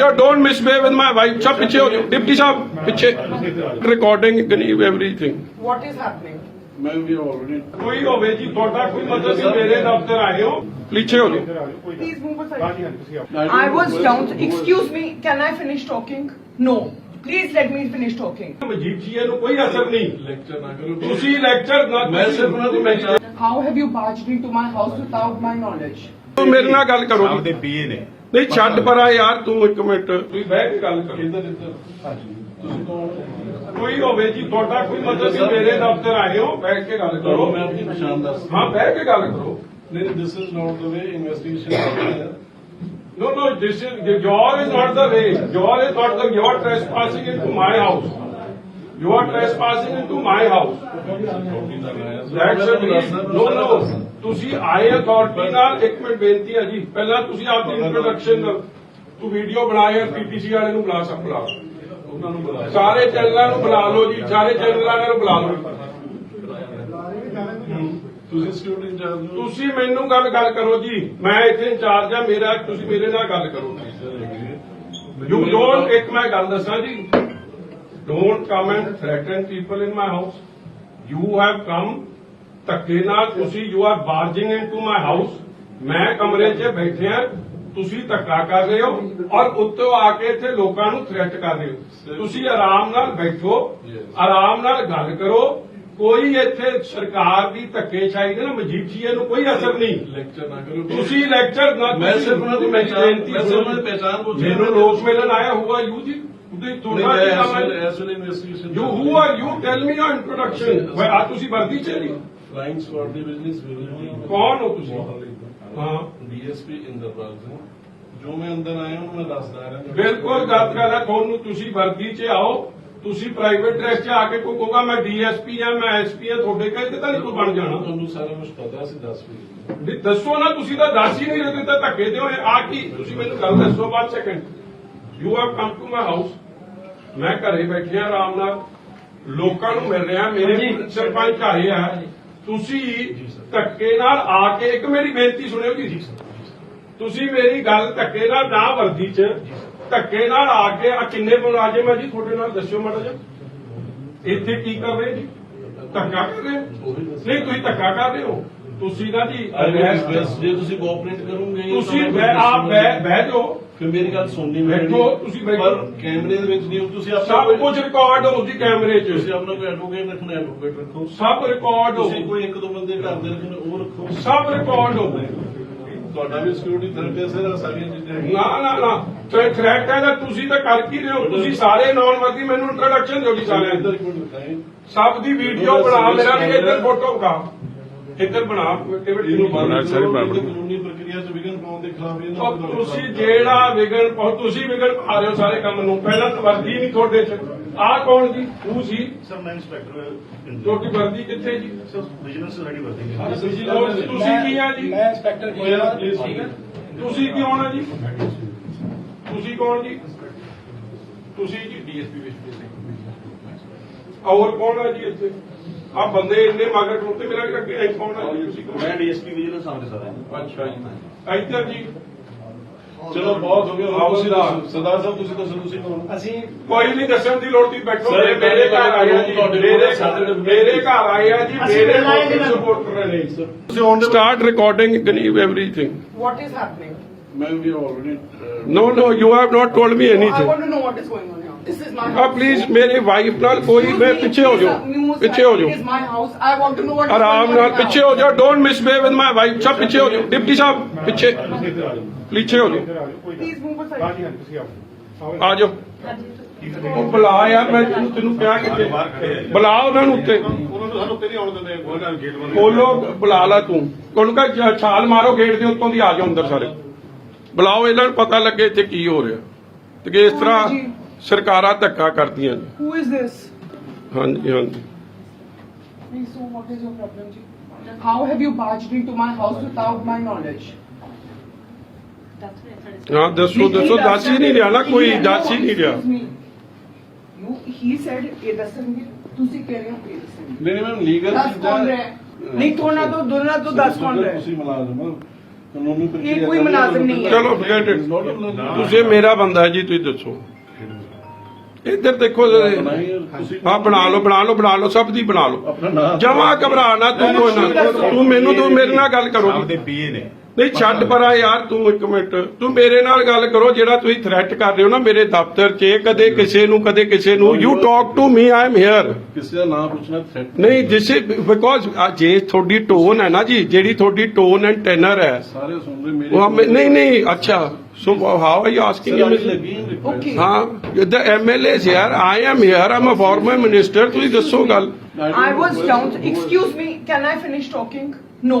ਜਾਓ don't misbehave with my wife ਸਭ ਪਿੱਛੇ ਹੋ ਜਾਓ ਡਿਪਟੀ ਸਾਹਿਬ ਪਿੱਛੇ recording Ganiv everything What is happening? Ma'am, we are already. ਕੋਈ ਹੋਵੇ ਜੀ ਤੁਹਾਡਾ ਕੋਈ ਮਤਲਬ ਸੀ ਮੇਰੇ ਦਫ਼ਤਰ ਆਏ ਹੋ ਪਿੱਛੇ ਹੋ ਜਾਓ Please move aside. I was down. Excuse me. Can I finish talking? No. Please let me finish talking. ਮਜੀਠੀਏ ਨੂੰ ਕੋਈ ਅਸਰ ਨਹੀਂ Lecture ਨਾ ਕਰੋ ਤੁਸੀਂ ਲੈਕਚਰ ਨਾ ਮੈਂ ਸਿਰਫ ਉਹਨਾਂ ਦੀ ਪਹਿਚਾਣ How have you barged into my house without my knowledge? ਤੂੰ ਮੇਰੇ ਨਾਲ ਗੱਲ ਕਰੋ ਆਪਦੇ ਪੀਏ ਨੇ ਨਹੀਂ ਛੱਡ ਪਰਾ ਯਾਰ ਤੂੰ ਇੱਕ ਮਿੰਟ। ਤੁਸੀਂ ਬਹਿ ਕੇ ਗੱਲ ਕਰੋ। ਇੱਧਰ ਇੱਧਰ ਤੁਸੀਂ ਕੌਣ ਕੋਈ ਹੋਵੇ ਜੀ ਤੁਹਾਡਾ ਕੋਈ ਮਤਲਬ ਸੀ ਮੇਰੇ ਦਫ਼ਤਰ ਆਏ ਹੋ ਬੈਠ ਕੇ ਗੱਲ ਕਰੋ। ਕਰੋ ਮੈਂ ਆਪਣੀ ਪਛਾਣ ਦੱਸ ਹਾਂ ਬਹਿ ਕੇ ਗੱਲ ਕਰੋ। ਨਹੀਂ this is not the way investigation No, no, this is, your is not the way. Your is not the, you are trespassing into my house. You are trespassing into my house. ਤੁਸੀਂ ਆਏ authority ਨਾਲ ਇੱਕ minute ਬੇਨਤੀ ਹੈ ਜੀ। ਪਹਿਲਾਂ ਤੁਸੀਂ ਆਪਦੀ ਇੰਟਰੋਡਕਸ਼ਨ ਤੂੰ ਵੀਡੀਓ ਬਣਾਏ ਪੀਟੀਸੀ ਵਾਲੇ ਨੂੰ ਬੁਲਾ ਸਕ ਬੁਲਾ। ਉਹਨਾਂ ਨੂੰ ਬੁਲਾਇਆ। ਸਾਰੇ ਚੈਨਲਾਂ ਨੂੰ ਬੁਲਾ ਲਓ ਜੀ ਸਾਰੇ ਚੈਨਲਾਂ ਨੂੰ ਬੁਲਾ ਲਓ। ਤੁਸੀਂ ਸਟੂਡੈਂਟ ਇੰਚਾਰਜ ਤੁਸੀਂ ਮੈਨੂੰ ਗੱਲ ਗੱਲ ਕਰੋ ਜੀ। ਮੈਂ ਇੱਥੇ ਇੰਚਾਰਜ ਆ ਮੇਰਾ ਤੁਸੀਂ ਮੇਰੇ ਨਾਲ ਗੱਲ ਕਰੋ। ਯੂ ਡੋਨਟ ਇੱਕ ਮੈਂ ਗੱਲ ਦੱਸਾਂ ਜੀ। Don't come and threaten people in my house you have come ਧੱਕੇ ਨਾਲ ਤੁਸੀਂ you are barging into my house ਮੈਂ ਕਮਰੇ 'ਚ ਬੈਠਿਆ ਤੁਸੀਂ ਧੱਕਾ ਕਰ ਰਹੇ ਹੋ ਔਰ ਉੱਤੋਂ ਆ ਕੇ ਇੱਥੇ ਲੋਕਾਂ ਨੂੰ ਥ੍ਰੈਟ ਕਰ ਰਹੇ ਹੋ। ਤੁਸੀਂ ਆਰਾਮ ਨਾਲ ਬੈਠੋ ਆਰਾਮ ਨਾਲ ਗੱਲ ਕਰੋ। ਕੋਈ ਇੱਥੇ ਸਰਕਾਰ ਦੀ ਧੱਕੇਸ਼ਾਹੀ ਦੇ ਨਾ ਮਜੀਠੀਏ ਨੂੰ ਕੋਈ ਅਸਰ ਨਹੀਂ। ਲੈਕਚਰ ਨਾ ਕਰੋ। ਤੁਸੀਂ ਲੈਕਚਰ ਨਾ ਮੈਂ ਸਿਰਫ ਉਹਨਾਂ ਦੀ ਬੇਨਤੀ ਮੈਂ ਸਿਰਫ। ਉਹਨਾਂ ਦੀ ਪਹਿਚਾਣ ਪੁੱਛ ਮੈਨੂੰ ਲੋਕ ਮਿਲਣ ਆਇਆ ਹੁਆ ਯੂ ਜੀ। ਤੁਸੀਂ ਨਹੀਂ ਤੁਹਾਡਾ ਮੈਂ ਕੀ ਇਸ ਨਾਮ ਵੇਲੇ ਹੈ ਇਸ ਵੇਲੇ investigation you who are you tell me your introduction ਵੇ ਆ ਤੁਸੀਂ ਵਰਦੀ ਚ ਨਹੀਂ। ਫਲਾਈਂਗ ਸਵਾਰਡ ਦੀ ਬਿਜ਼ਨਸ ਵਿਲ ਕੌਣ ਹੋ ਤੁਸੀਂ? ਹਾਂ। ਡੀਐਸਪੀ ਇੰਦਰਪਾਲ ਸਿੰਘ। ਜੋ ਮੈਂ ਅੰਦਰ ਆਇਆ ਉਹਨੂੰ ਮੈਂ ਦੱਸਦਾ ਰਿਹਾ। ਬਿਲਕੁਲ ਗੱਲ ਕਰ ਰਿਹਾ ਤੁਹਾਨੂੰ ਤੁਸੀਂ? ਵਰਦੀ ਚ ਆਓ। ਤੁਸੀਂ ਪ੍ਰਾਈਵੇਟ ਡਰੈਸ ਚ ਆ ਕੇ ਕੋਈ ਕਹੋਗਾ ਮੈਂ ਡੀਐਸਪੀ ਆ ਮੈਂ ਐਸਪੀ ਆ ਤੁਹਾਡੇ ਕਹਿੰਦੇ ਤਾਂ ਨਹੀਂ ਕੋਈ ਬਣ ਜਾਣਾ। ਤੁਹਾਨੂੰ ਸਾਰਾ ਕੁਝ ਪਤਾ ਸੀ ਦੱਸ ਵੀ ਦੱਸੋ ਨਾ ਤੁਸੀਂ ਤਾਂ ਦੱਸ ਹੀ ਨਹੀਂ ਰਹੇ ਤਾਂ ਧੱਕੇ ਦਿਓ। ਆ ਕੀ? ਤੁਸੀਂ ਮੈਨੂੰ ਗੱਲ ਦੱਸੋ ਬਾਅਦ second you have come to my house ਮੈਂ ਘਰੇ ਬੈਠਿਆ ਆਰਾਮ ਨਾਲ। ਲੋਕਾਂ ਨੂੰ ਮਿਲ ਰਿਹਾ ਮੇਰੇ ਸਰਪੰਚ ਆਏ ਆ। ਤੁਸੀਂ ਧੱਕੇ ਨਾਲ ਆ ਕੇ ਇੱਕ ਮੇਰੀ ਬੇਨਤੀ ਸੁਣਿਓ ਜੀ। ਤੁਸੀਂ ਮੇਰੀ ਗੱਲ ਧੱਕੇ ਨਾਲ ਨਾ ਵਰਦੀ ਚ ਧੱਕੇ ਨਾਲ ਆ ਕੇ ਆ ਕਿੰਨੇ ਮੁਲਾਜ਼ਮ ਆ ਜੀ? ਤੁਹਾਡੇ ਨਾਲ ਦੱਸਿਓ ਮਾੜਾ ਜਿਹਾ। ਇੱਥੇ ਕੀ ਕਰ ਰਹੇ ਜੀ? ਧੱਕਾ ਕਰ ਰਹੇ ਨਹੀਂ ਤੁਸੀਂ ਧੱਕਾ ਕਰ ਰਹੇ ਹੋ। ਤੁਸੀਂ ਨਾ ਜੀ ਜੇ ਤੁਸੀਂ ਕੋਆਪਰੇਟ ਕਰੋਗੇ ਤੁਸੀਂ ਆਪ ਬਹਿ ਜਾਓ। ਫਿਰ ਮੇਰੀ ਗੱਲ ਸੁਣਨੀ ਬੈਠੋ, ਤੁਸੀਂ ਬੈਠੋ। ਪਰ ਕੈਮਰੇ ਦੇ ਵਿੱਚ ਨਹੀਂ ਤੁਸੀਂ ਆਪਣਾ ਸਭ ਕੁਝ ਰਿਕਾਰਡ ਹੋ ਜੀ ਕੈਮਰੇ 'ਚ। ਤੁਸੀਂ ਆਪਣਾ ਕੋਈ ਐਡਵੋਕੇਟ ਰੱਖਣਾ ਐਡਵੋਕੇਟ ਰੱਖੋ। ਸਭ ਰਿਕਾਰਡ ਹੋ। ਤੁਸੀਂ ਕੋਈ ਇੱਕ ਦੋ ਬੰਦੇ ਘਰ ਦੇ ਰੱਖਣੇ ਉਹ ਰੱਖੋ। ਸਭ ਰਿਕਾਰਡ ਹੋ। ਤੁਹਾਡਾ ਵੀ ਸਿਕਿਉਰਿਟੀ ਥੈਰੇਪਿਸਟ ਹੈ ਸਾਰੀਆਂ ਚੀਜ਼ਾਂ ਹੈਗੀਆਂ। ਨਾ ਨਾ ਨਾ। ਤੇ ਥ੍ਰੈਟ ਹੈ ਤਾਂ ਤੁਸੀਂ ਤਾਂ ਕਰ ਕੀ ਰਹੇ ਹੋ? ਤੁਸੀਂ ਸਾਰੇ ਨਾਨ ਵਰਦੀ ਮੈਨੂੰ ਇੰਟਰੋਡਕਸ਼ਨ ਦਿਓ ਜੀ ਸਾਰਿਆਂ ਇੱਧਰ ਇੱਕ ਮਿੰਟ ਦਿਖਾਈ। ਸਭ ਦੀ ਵੀਡੀਓ ਬਣਾ ਮੇਰਾ ਵੀ ਇੱਧਰ ਫੋਟੋ ਬਣਾ ਇੱਧਰ ਬਣਾ। ਇਹਨੂੰ ਬੰਦ ਕਰੋ ਜਿਹੜੀ ਕਾਨੂੰਨੀ ਪ੍ਰਕਿਰਿਆ ਚ ਵਿਘਨ ਪਾਉਣ ਦੇ ਖਿਲਾਫ ਇਹਨਾਂ ਉਹ ਤੁਸੀਂ ਜਿਹੜਾ ਪਾਓ ਤੁਸੀਂ ਵਿਗਣ ਪਾ ਰਹੇ ਹੋ ਸਾਰੇ ਕੰਮ ਨੂੰ। ਪਹਿਲਾਂ ਤਾਂ ਵਰਦੀ ਨਹੀਂ ਤੁਹਾਡੇ 'ਚ। ਆਹ ਕੌਣ ਜੀ? ਤੂੰ ਸੀ? ਸਰ ਮੈਂ ਇੰਸਪੈਕਟਰ ਤੁਹਾਡੀ ਵਰਦੀ ਕਿੱਥੇ ਜੀ? ਸਰ ਵਿਜੀਲੈਂਸ ਰੈਡੀ ਵਰਦੀ ਉਹ ਤੁਸੀਂ ਕੀ ਆ ਜੀ? ਮੈਂ ਇੰਸਪੈਕਟਰ ਜੀ ਹਾਂ। ਠੀਕ ਹੈ। ਤੁਸੀਂ ਕੀ ਹੋਣਾ ਜੀ? ਤੁਸੀਂ ਕੌਣ ਜੀ? ਤੁਸੀਂ ਜੀ ਡੀਐਸਪੀ ਸਿੰਘ ਔਰ ਕੌਣ ਹੈ ਜੀ ਇੱਥੇ? ਆ ਬੰਦੇ ਇੰਨੇ ਮਗਰ ਟੁੱਟੇ ਮੇਰਾ ਅੱਗੇ ਜੀ ਤੁਸੀਂ ਕੌਣ ਮੈਂ ਡੀਐਸਪੀ ਵਿਜੀਲੈਂਸ ਆਉਂਦੇ ਸਰ ਅੱਛਾ ਜੀ ਇੱਧਰ ਜੀ ਚਲੋ ਬਹੁਤ ਹੋ ਗਿਆ ਆਓ ਤੁਸੀਂ ਸਰਦਾਰ। ਸਰਦਾਰ ਸਾਹਿਬ ਤੁਸੀਂ ਦੱਸੋ ਤੁਸੀਂ ਕੌਣ ਅਸੀਂ ਕੋਈ ਨਹੀਂ ਦੱਸਣ ਦੀ ਲੋੜ ਨਹੀਂ ਬੈਠੋ ਮੇਰੇ ਘਰ ਆਏ ਆ ਜੀ ਮੇਰੇ ਮੇਰੇ ਘਰ ਆਏ ਆ ਜੀ ਮੇਰੇ ਨਹੀਂ ਨਾ। ਸਪੋਰਟਰ ਨੇ start recording Ganiv everything What is happening? ਮੈਂ ਵੀ already no, you have not told me I anything. want to know what is going on here. This is my ਆ house. ਪਲੀਜ਼ ਮੇਰੀ ਵਾਈਫ ਨਾਲ ਕੋਈ ਮੈਂ ਪਿੱਛੇ ਹੋ ਜਾਓ ਪਿੱਛੇ ਹੋ. ਜਾਓ ਆਰਾਮ ਨਾਲ ਪਿੱਛੇ ਹੋ. ਜਾਓ don't misbehave with my wife ਸਭ ਪਿੱਛੇ ਹੋ ਜਾਓ ਡਿਪਟੀ ਸਾਹਿਬ ਪਿੱਛੇ ਪਿੱਛੇ ਹੋ ਜਾਓ. ਹਾਂਜੀ ਤੁਸੀਂ ਆਓ। ਆ ਜਾਓ। ਉਹ ਬੁਲਾ ਯਾਰ ਮੈਂ ਤੈਨੂੰ ਤੈਨੂੰ ਕਿਹਾ ਕਿੱਥੇ ਬੁਲਾ ਉਹਨਾਂ ਨੂੰ ਉੱਤੇ। ਉਹਨਾਂ ਨੂੰ ਸਾਨੂੰ ਉੱਤੇ ਨਹੀਂ ਆਉਣ ਦਿੰਦੇ ਉਹਨਾਂ ਗੇਟ ਬੰਦ ਖੋਲੋ ਬੁਲਾ ਲਾ ਤੂੰ। ਉਹਨੂੰ ਕਹ ਛਾਲ ਮਾਰੋ ਗੇਟ ਦੇ ਉੱਤੋਂ ਦੀ ਆ ਜਾਓ ਅੰਦਰ ਸਾਰੇ। ਬੁਲਾਓ ਇਹਨਾਂ ਨੂੰ ਪਤਾ ਲੱਗੇ ਇੱਥੇ ਕੀ ਹੋ ਰਿਹਾ। ਤੇ ਕਿ ਇਸ ਤਰ੍ਹਾਂ ਸਰਕਾਰਾਂ ਧੱਕਾ ਕਰਦੀਆਂ ਨੇ Who is this? ਹਾਂਜੀ ਹਾਂਜੀ Please, so what is your problem, ji? How have you barged into my house without my knowledge? ਹਾਂ ਦੱਸੋ ਦੱਸੋ ਦੱਸ ਹੀ ਨਹੀਂ ਰਿਹਾ ਨਾ ਕੋਈ ਦੱਸ ਹੀ ਨਹੀਂ ਰਿਹਾ. You, he said, ਇਹ ਦੱਸਣਗੇ ਤੁਸੀਂ ਕਹਿ ਰਹੇ ਹੋ ਇਹ ਦੱਸਣਗੇ ਨਹੀਂ ਨਹੀਂ ਮੈਮ ਲੀਗਲ ਦੱਸ ਕੌਣ ਰਿਹਾ ਹੈ? ਨਹੀਂ ਤੋਂ ਦੋਨਾ ਤੋਂ ਦੱਸ ਕੌਣ ਰਿਹਾ ਹੈ? ਤੁਸੀਂ ਮੁਲਾਜ਼ਮ ਹੋ ਕਾਨੂੰਨੀ ਪ੍ਰਕਿਰਿਆ ਕੋਈ ਮੁਲਾਜ਼ਮ ਨਹੀਂ ਹੈ। ਚਲੋ forget it. ਤੁਸੀਂ ਮੇਰਾ ਬੰਦਾ ਹੈ ਜੀ ਤੁਸੀਂ ਦੱਸੋ ਇੱਧਰ ਦੇਖੋ ਹੈ, ਬਣਾ ਲਓ ਬਣਾ ਲਓ ਬਣਾ ਲਓ ਸਭ ਦੀ ਬਣਾ ਲਓ। ਜਮਾ ਘਬਰਾ ਨਾ ਤੂੰ ਕੋਈ ਨਾ। ਤੂੰ ਮੈਨੂੰ ਤੂੰ ਮੇਰੇ ਨਾਲ ਗੱਲ ਕਰੋ। ਆਪਦੇ ਪੀਏ ਨੇ। ਨਹੀਂ ਛੱਡ ਪਰਾ ਯਾਰ ਤੂੰ ਇੱਕ ਮਿੰਟ ਤੂੰ ਮੇਰੇ ਨਾਲ ਗੱਲ ਕਰੋ ਜਿਹੜਾ ਤੁਸੀਂ ਥ੍ਰੈਟ ਕਰ ਰਹੇ ਹੋ ਨਾ ਮੇਰੇ ਦਫ਼ਤਰ 'ਚ ਕਦੇ ਕਿਸੇ ਨੂੰ ਕਦੇ ਕਿਸੇ ਨੂੰ you talk to me I am here ਕਿਸੇ ਦਾ ਨਾਮ ਪੁੱਛਣਾ ਥ੍ਰੈਟ ਨਹੀਂ ਜਿਸ ਬਿਕੋਜ਼ ਜੇ ਤੁਹਾਡੀ ਟੋਨ ਹੈ ਨਾ ਜੀ ਜਿਹੜੀ ਤੁਹਾਡੀ ਟੋਨ ਐਂਡ ਟੈਨਰ ਹੈ ਸਾਰੇ ਸੁਣ ਰਹੇ ਮੇਰੇ ਨਹੀਂ ਨਹੀਂ ਅੱਛਾ so how are you asking Sir, I will me again request. Okay. ਹਾਂ ਦ ਐਮਐਲਏਸ ਯਾਰ I am here um a farmer minister ਤੁਸੀਂ ਦੱਸੋ ਗੱਲ I was down. Excuse me, can I finish talking? No.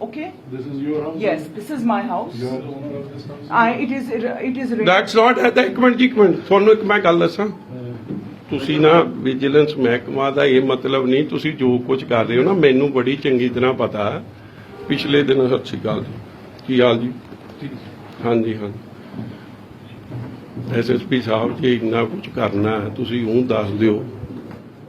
Okay. This is your house? Yes, this is my house. You are the owner of this house? I. It is. It is. That's not at ਇੱਕ minute ਜੀ, ਇੱਕ minute ਤੁਹਾਨੂੰ ਇੱਕ ਮੈਂ ਗੱਲ ਦੱਸਾਂ ਤੁਸੀਂ ਨਾ ਵਿਜੀਲੈਂਸ ਮਹਿਕਮਾ ਦਾ ਇਹ ਮਤਲਬ ਨਹੀਂ ਤੁਸੀਂ ਜੋ ਕੁਝ ਕਰ ਰਹੇ ਹੋ ਨਾ ਮੈਨੂੰ ਬੜੀ ਚੰਗੀ ਤਰ੍ਹਾਂ ਪਤਾ ਹੈ ਪਿਛਲੇ ਦਿਨ ਸਤਿ ਸ਼੍ਰੀ ਅਕਾਲ ਜੀ ਕੀ ਹਾਲ ਜੀ ਹਾਂਜੀ ਹਾਂਜੀ ਐਸਐਸਪੀ ਸਾਹਿਬ ਜੀ ਇੰਨਾ ਕੁਝ ਕਰਨਾ ਹੈ ਤੁਸੀਂ ਉਹ ਦੱਸ ਦਿਓ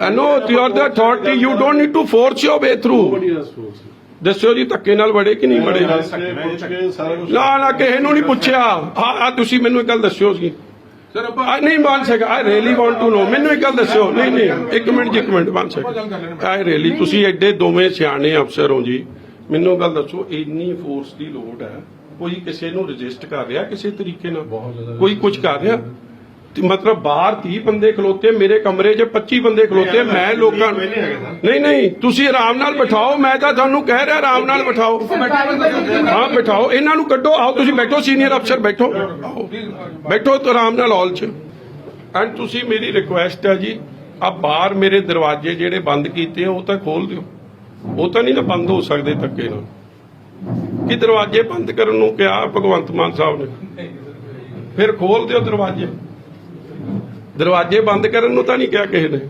I know you are the authority. You don't need to force your way through. ਦੱਸਿਓ ਜੀ ਧੱਕੇ ਨਾਲ ਵੜੇ ਕਿ ਨਹੀਂ ਵੜੇ? ਨਾ ਨਾ ਕਿਸੇ ਨੂੰ ਨਹੀਂ ਪੁੱਛਿਆ। ਆ ਆ ਤੁਸੀਂ ਮੈਨੂੰ ਇੱਕ ਗੱਲ ਦੱਸਿਓ ਸੀ ਸਰ ਆਪਾਂ ਨਹੀਂ ਬਣ ਸਕਾ I really want to know ਮੈਨੂੰ ਇੱਕ ਗੱਲ ਦੱਸਿਓ। ਨਹੀਂ ਨਹੀਂ ਇੱਕ ਮਿੰਟ ਜੀ ਇੱਕ ਮਿੰਟ ਬਣ ਸਕਾ ਆਈ ਰੀਲੀ ਤੁਸੀਂ ਐਡੇ ਦੋਵੇਂ ਸਿਆਣੇ ਅਫਸਰ ਹੋ ਜੀ। ਮੈਨੂੰ ਗੱਲ ਦੱਸੋ ਇੰਨੀ ਫੋਰਸ ਦੀ ਲੋੜ ਹੈ। ਕੋਈ ਕਿਸੇ ਨੂੰ ਰਜਿਸਟ ਕਰ ਰਿਹਾ ਕਿਸੇ ਤਰੀਕੇ ਨਾਲ? ਕੋਈ ਕੁਝ ਕਰ ਰਿਹਾ? ਮਤਲਬ ਬਾਹਰ 30 ਬੰਦੇ ਖਲੋਤੇ ਮੇਰੇ ਕਮਰੇ 'ਚ 25 ਬੰਦੇ ਖਲੋਤੇ ਮੈਂ ਲੋਕਾਂ ਨੂੰ ਨਹੀਂ ਨਹੀਂ ਤੁਸੀਂ ਆਰਾਮ ਨਾਲ ਬਿਠਾਓ ਮੈਂ ਤਾਂ ਤੁਹਾਨੂੰ ਕਹਿ ਰਿਹਾ ਆਰਾਮ ਨਾਲ ਬਿਠਾਓ। ਹਾਂ ਬਿਠਾਓ ਇਹਨਾਂ ਨੂੰ ਕੱਢੋ ਆਓ ਤੁਸੀਂ ਬੈਠੋ ਸੀਨੀਅਰ ਅਫਸਰ ਬੈਠੋ। ਬੈਠੋ ਤੇ ਆਰਾਮ ਨਾਲ ਹਾਲ 'ਚ। ਐਂਡ ਤੁਸੀਂ ਮੇਰੀ ਰਿਕੁਐਸਟ ਹੈ ਜੀ ਆ ਬਾਹਰ ਮੇਰੇ ਦਰਵਾਜ਼ੇ ਜਿਹੜੇ ਬੰਦ ਕੀਤੇ ਉਹ ਤਾਂ ਖੋਲ ਦਿਓ। ਉਹ ਤਾਂ ਨਹੀਂ ਨਾ ਬੰਦ ਹੋ ਸਕਦੇ ਧੱਕੇ ਨਾਲ। ਕਿ ਦਰਵਾਜ਼ੇ ਬੰਦ ਕਰਨ ਨੂੰ ਕਿਹਾ ਭਗਵੰਤ ਮਾਨ ਸਾਹਿਬ ਨੇ? ਫਿਰ ਖੋਲ ਦਿਓ ਦਰਵਾਜ਼ੇ। ਦਰਵਾਜ਼ੇ ਬੰਦ ਕਰਨ ਨੂੰ ਤਾਂ ਨਹੀਂ ਕਿਹਾ ਕਿਸੇ ਨੇ।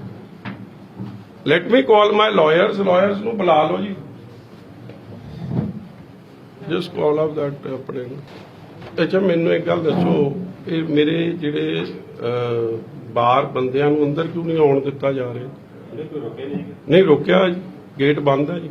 Let me call my lawyers lawyers ਨੂੰ ਬੁਲਾ ਲਓ ਜੀ। ਜਸਟ ਕਾਲ ਆਫ ਦੈਟ ਆਪਣੇ ਅੱਛਾ ਮੈਨੂੰ ਇੱਕ ਗੱਲ ਦੱਸੋ ਇਹ ਮੇਰੇ ਜਿਹੜੇ ਬਾਹਰ ਬੰਦਿਆਂ ਨੂੰ ਅੰਦਰ ਕਿਉਂ ਨਹੀਂ ਆਉਣ ਦਿੱਤਾ ਜਾ ਰਿਹਾ? ਨਹੀਂ ਰੋਕਿਆ ਜੀ। ਗੇਟ ਬੰਦ ਹੈ ਜੀ?